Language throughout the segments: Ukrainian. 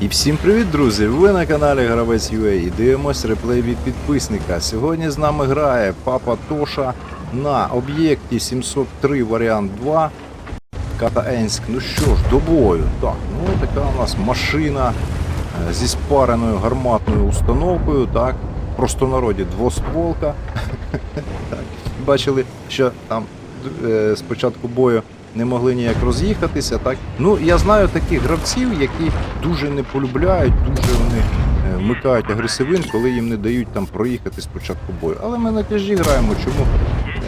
І всім привіт, друзі! Ви на каналі Гравець UA і дивимось реплей від підписника. Сьогодні з нами грає Папа Тоша на об'єкті 703 варіант 2 Катаенськ. Ну що ж, до бою. Так, ну така у нас машина е, зі спареною гарматною установкою, так, простонароді двостволка. Бачили, що там е, з початку бою не могли ніяк роз'їхатися. Так ну я знаю таких гравців, які дуже не полюбляють, дуже вони е, вмикають агресивин, коли їм не дають там проїхати з початку бою. Але ми на тяжі граємо. Чому?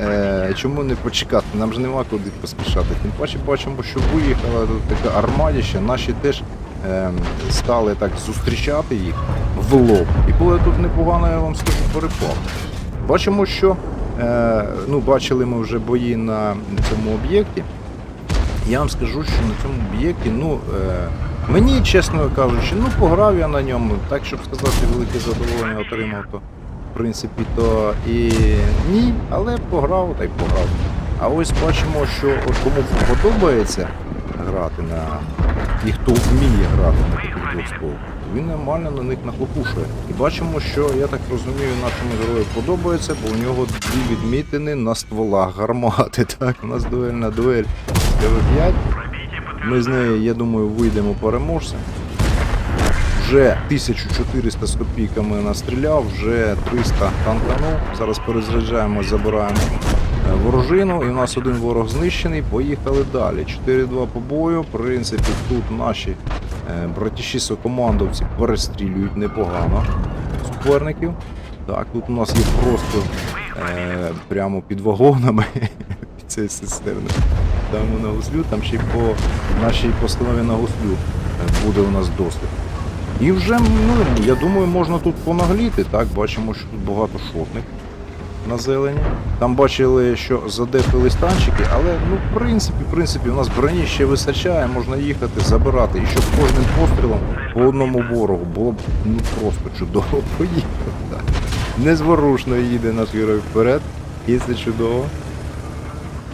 Е, чому не почекати? Нам ж нема куди поспішати. Тим паче бачимо, що виїхала така армадіща. Наші теж е, стали так зустрічати їх в лоб. І було тут непогано, я вам скажу, перепал. Бачимо, що е, ну, бачили ми вже бої на цьому об'єкті. Я вам скажу, що на цьому об'єкті, ну е, мені, чесно кажучи, ну пограв я на ньому, так щоб сказати, велике задоволення отримав, то в принципі то і ні, але пограв та й пограв. А ось бачимо, що от кому подобається грати на і хто вміє грати на таких двох стволах, він нормально на них нахлопушує. І бачимо, що я так розумію, нашому герою подобається, бо у нього дві відмітини на стволах гармати. Так, у нас дуельна дуель КВ-5. Ми з нею, я думаю, вийдемо переможцем. Вже 1400 з копійками настріляв, вже 300 танканув. Зараз перезаряджаємо, забираємо е, ворожину. І у нас один ворог знищений. Поїхали далі. 4-2 по бою. В принципі, тут наші е, братіші сокомандовці перестрілюють непогано суперників. Так, тут у нас є просто е, прямо під вагонами під цією цистерною. Там на гуслю, там ще й по нашій постанові на гуслю е, буде у нас досвід. І вже, ну, я думаю, можна тут понагліти. Так, бачимо, що тут багато шотних на зелені. Там бачили, що задефили станчики, але ну, в принципі, в принципі, у нас броні ще вистачає, можна їхати, забирати. І щоб кожним пострілом по одному ворогу було б ну, просто чудово. Поїхав. Так. Незворушно їде наш герой вперед, і це чудово.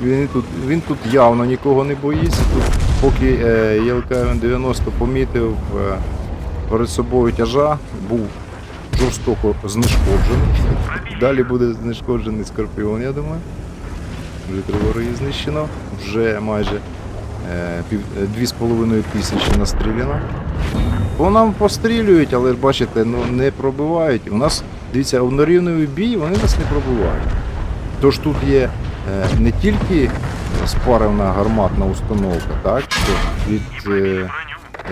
Він тут, він тут явно нікого не боїться. Тут, поки е, ЄЛК-90 помітив е, перед собою тяжа, був жорстоко знешкоджений. Далі буде знешкоджений скорпіон, я думаю. Вже три знищено, вже майже е, пів, е, тисячі настріляно. По нам пострілюють, але бачите, ну не пробивають. У нас, дивіться, в нерівний бій вони нас не пробивають. Тож тут є не тільки спарена гарматна установка, так, що від е,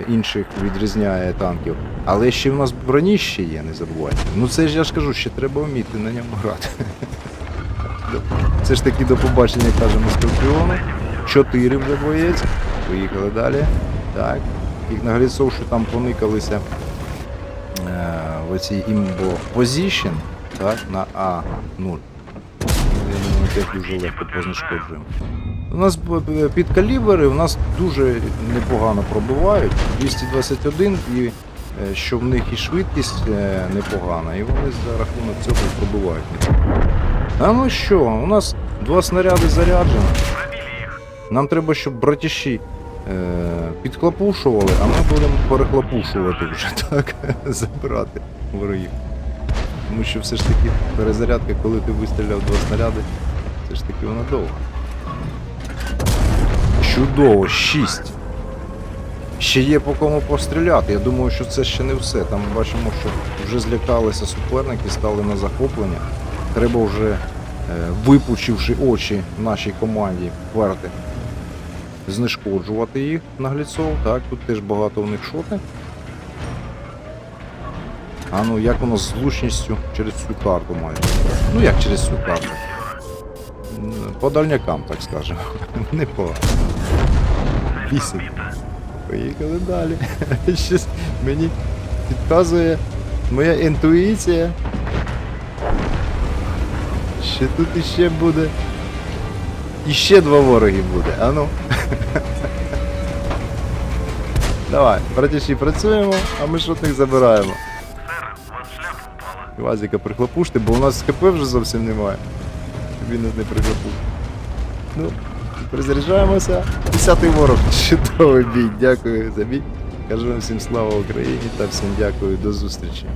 інших відрізняє танків, але ще в нас броні ще є, не забувайте. Ну це ж я ж кажу, ще треба вміти на ньому грати. Це ж таки до побачення кажемо скорпіону. Чотири вже боєць. Поїхали далі. Так. Їх наглядцов, що там поникалися е, в оцій імбо position, так, на А0. Теж дуже легко познешкоджуємо. У нас б- під калібри у нас дуже непогано пробивають. 221 і е, що в них і швидкість е, непогана, і вони за рахунок цього пробивають. А ну що, у нас два снаряди заряджено. Нам треба, щоб братіші е, підхлопушували, а ми будемо перехлопушувати вже так, забирати ворогів. Тому що все ж таки перезарядка, коли ти вистріляв два снаряди, все ж таки вона довга. Чудово, 6. Ще є по кому постріляти. Я думаю, що це ще не все. Там бачимо, що вже злякалися суперники, стали на захоплення. Треба вже, е, випучивши очі нашій команді, вперти, знешкоджувати їх наглядцов. Так, тут теж багато у них шоти. А ну як воно з влучністю через всю карту майже. Ну як через всю карту? По дальнякам, так скажемо. Не по. Вісім. Поїхали далі. Щось мені підказує моя інтуїція. Що тут іще буде. Іще два вороги буде, а ну. Давай, братіші, працюємо, а ми шотних забираємо. Вазіка прихлопушти, бо у нас КП вже зовсім немає. Він нас не прихлопув. Ну, перезаряджаємося. Десятий ворог. Чудовий бій, дякую за бій. Кажу всім слава Україні та всім дякую, до зустрічі.